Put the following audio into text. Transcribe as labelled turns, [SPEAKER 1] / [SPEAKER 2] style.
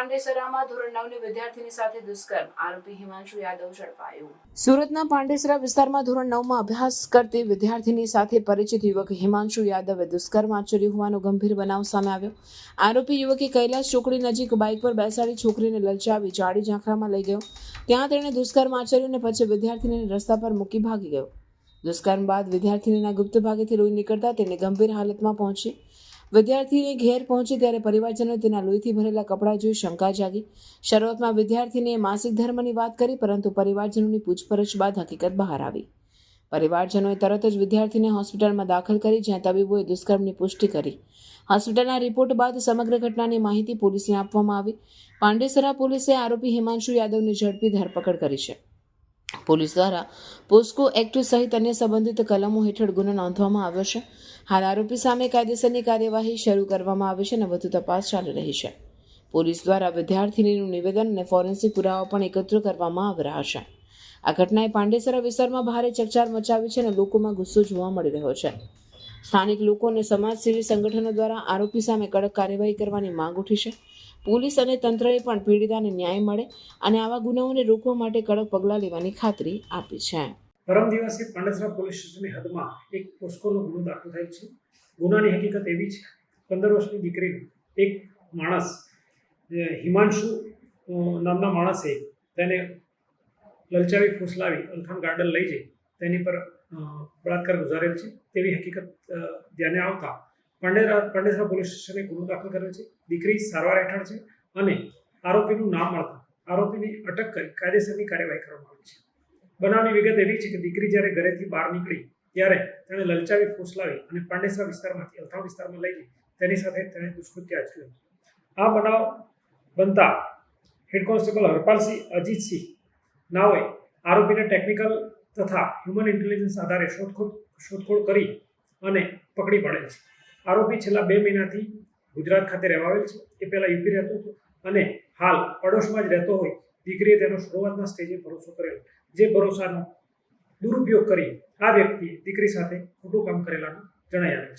[SPEAKER 1] પાંડેસરામાં ધોરણ નવની વિદ્યાર્થીની સાથે દુષ્કર્મ. આરોપી હિમાંશુ યાદવ ઝડપાયો. સુરતના પાંડેસરા વિસ્તારમાં ધોરણ નવમાં અભ્યાસ કરતી વિદ્યાર્થીની સાથે પરિચિત યુવક હિમાંશુ યાદવે દુષ્કર્મ આચર્યું હોવાનો ગંભીર બનાવ સામે આવ્યો. આરોપી યુવકે કૈલાસ ચોકડી નજીક બાઇક પર બેસાડી છોકરીને લલચાવી જાડી ઝાંખરામાં લઈ ગયો. ત્યાં તેણે દુષ્કર્મ આચર્યું અને પછી વિદ્યાર્થીને રસ્તા પર મૂકી ભાગી ગયો. દુષ્કર્મ બાદ વિદ્યાર્થીનીના ગુપ્ત ભાગેથી લોહી નીકળતા તેને ગંભીર હાલતમાં પહોંચી વિદ્યાર્થીને ઘેર પહોંચી ત્યારે પરિવારજનો તેના લોહીથી ભરેલા કપડાં જોઈ શંકા જાગી. શરૂઆતમાં વિદ્યાર્થીનીએ માસિક ધર્મની વાત કરી, પરંતુ પરિવારજનોની પૂછપરછ બાદ હકીકત બહાર આવી. પરિવારજનોએ તરત જ વિદ્યાર્થીને હોસ્પિટલમાં દાખલ કરી, જ્યાં તબીબોએ દુષ્કર્મની પુષ્ટિ કરી. હોસ્પિટલના રિપોર્ટ બાદ સમગ્ર ઘટનાની માહિતી પોલીસને આપવામાં આવી. પાંડેસરા પોલીસે આરોપી હિમાંશુ યાદવની ઝડપી ધરપકડ કરી છે. પોલીસ દ્વારા પોસ્કો એક્ટ સહિત અન્ય સંબંધિત કલમો હેઠળ ગુનો નોંધવામાં આવ્યો છે. હાલ આરોપી સામે કાયદેસરની કાર્યવાહી શરૂ કરવામાં આવી છે અને વધુ તપાસ ચાલી રહી છે. પોલીસ દ્વારા વિદ્યાર્થીનીનું નિવેદન અને ફોરેન્સિક પુરાવા પણ એકત્ર કરવામાં આવી રહ્યા છે. આ ઘટનાએ પાંડેસરા વિસ્તારમાં ભારે ચકચાર મચાવી છે અને લોકોમાં ગુસ્સો જોવા મળી રહ્યો છે. સ્થાનિક લોકો અને સમાજસેવી સંગઠનો દ્વારા આરોપી સામે કડક કાર્યવાહી કરવાની માંગ ઉઠી છે. પોલીસ અને તંત્રએ પણ પીડિતાને ન્યાય મળે અને આવા ગુનાઓને રોકવા માટે કડક પગલાં લેવાની ખાતરી આપી છે.
[SPEAKER 2] પરમ દિવસે પાંડેસરા પોલીસ સ્ટેશનની હદમાં એક પોસ્કોનો ગુનો દાખલ થયેલ છે. ગુનાની હકીકત એવી છે, પંદર વર્ષની દીકરી, એક માણસ હિમાંશુ નામના માણસે તેને લલચાવી ફૂસલાવી અલથાણ ગાર્ડન લઈ જઈ, તેની પર બળાત્કાર ગુજારેલ છે. તેવી હકીકત ધ્યાને આવતા પાંડેરા, પાંડેસરા પોલીસ સ્ટેશને ગુનો દાખલ કર્યો છે. દીકરી સારવાર હેઠળ છે અને આરોપીનું નામ મળતા આરોપીની અટક કરી કાયદેસરની કાર્યવાહી કરવામાં આવી છે. બનાવની વિગત એવી છે કે દીકરી જ્યારે ઘરેથી બહાર નીકળી, ત્યારે તેણે લલચાવી, ફૂસલાવી અને પાંડેસરા વિસ્તારમાંથી અલથાણ વિસ્તારમાં લઈ તેની સાથે તેણે દુષ્કૃત્ય આચર્યું. આ બનાવ બનતા હેડ કોન્સ્ટેબલ હરપાલસિંહ, અજીતસિંહ નાઓએ આરોપીને ટેકનિકલ તથા હ્યુમન ઇન્ટેલિજન્સ આધારે શોધખોળ શોધખોળ કરી અને પકડી પડેલ છે. આરોપી છેલ્લા બે મહિનાથી ગુજરાત ખાતે રહેવાવેલ છે. એ પહેલાં યુપી રહેતો હતો અને હાલ પડોશમાં જ રહેતો હોય દીકરીએ તેનો શરૂઆતના સ્ટેજે ભરોસો કરેલો. જે ભરોસાનો દુરુપયોગ કરી આ વ્યક્તિ દીકરી સાથે ખોટું કામ કરેલાનું જણાઈ આવે છે.